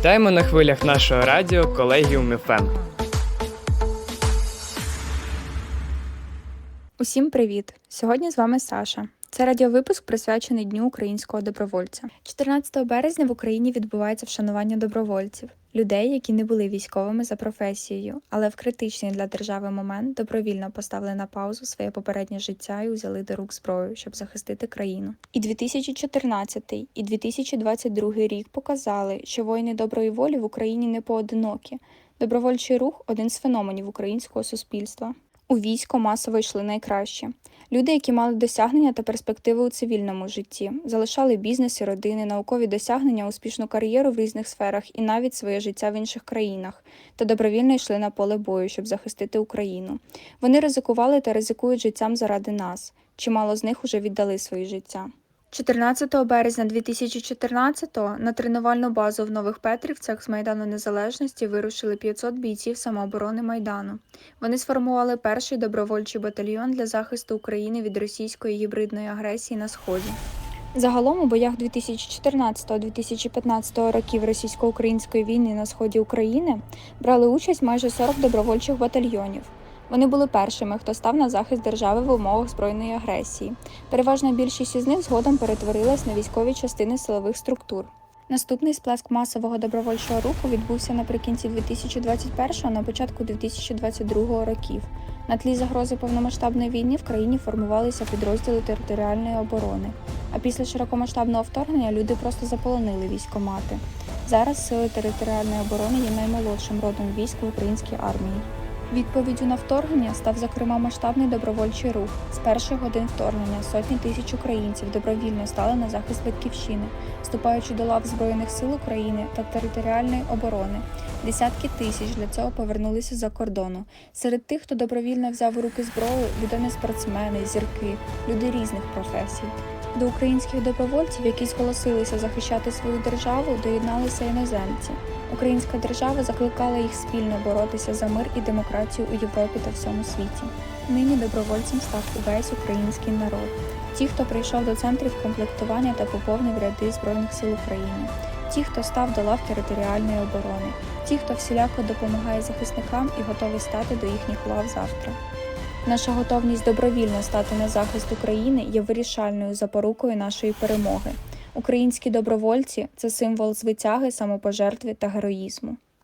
Вітаємо на хвилях нашого радіо Колегіум ФМ. Усім привіт! Сьогодні з вами Саша. Це радіовипуск присвячений Дню українського добровольця. 14 березня в Україні відбувається вшанування добровольців, людей, які не були військовими за професією, але в критичний для держави момент добровільно поставили на паузу своє попереднє життя і узяли до рук зброю, щоб захистити країну. І 2014 і 2022 рік показали, що воїни доброї волі в Україні не поодинокі. Добровольчий рух один з феноменів українського суспільства. У військо масово йшли найкраще. Люди, які мали досягнення та перспективи у цивільному житті, залишали бізнес і родини, наукові досягнення, успішну кар'єру в різних сферах і навіть своє життя в інших країнах, та добровільно йшли на поле бою, щоб захистити Україну. Вони ризикували та ризикують життям заради нас. Чимало з них уже віддали свої життя. 14 березня 2014-го на тренувальну базу в Нових Петрівцях з Майдану Незалежності вирушили 500 бійців самооборони Майдану. Вони сформували перший добровольчий батальйон для захисту України від російської гібридної агресії на сході. Загалом у боях 2014-2015 років російсько-української війни на сході України брали участь майже 40 добровольчих батальйонів. Вони були першими, хто став на захист держави в умовах збройної агресії. Переважна більшість із них згодом перетворилась на військові частини силових структур. Наступний сплеск масового добровольчого руху відбувся наприкінці 2021 на початку 2022 років. На тлі загрози повномасштабної війни в країні формувалися підрозділи територіальної оборони. А після широкомасштабного вторгнення люди просто заполонили військомати. Зараз сили територіальної оборони є наймолодшим родом військ в українській армії. Відповіддю на вторгнення став зокрема масштабний добровольчий рух. З перших годин вторгнення сотні тисяч українців добровільно стали на захист батьківщини, вступаючи до лав Збройних сил України та територіальної оборони. Десятки тисяч для цього повернулися за кордону. Серед тих, хто добровільно взяв у руки зброю, відомі спортсмени, зірки, люди різних професій. До українських добровольців, які зголосилися захищати свою державу, доєдналися іноземці. Українська держава закликала їх спільно боротися за мир і демократію у Європі та всьому світі. Нині добровольцем став увесь український народ. Ті, хто прийшов до центрів комплектування та поповнив ряди Збройних сил України, ті, хто став до лав територіальної оборони, ті, хто всіляко допомагає захисникам і готовий стати до їхніх лав завтра. Наша готовність добровільно стати на захист України є вирішальною запорукою нашої перемоги. Українські добровольці це символ звитяги, самопожертви та героїзму.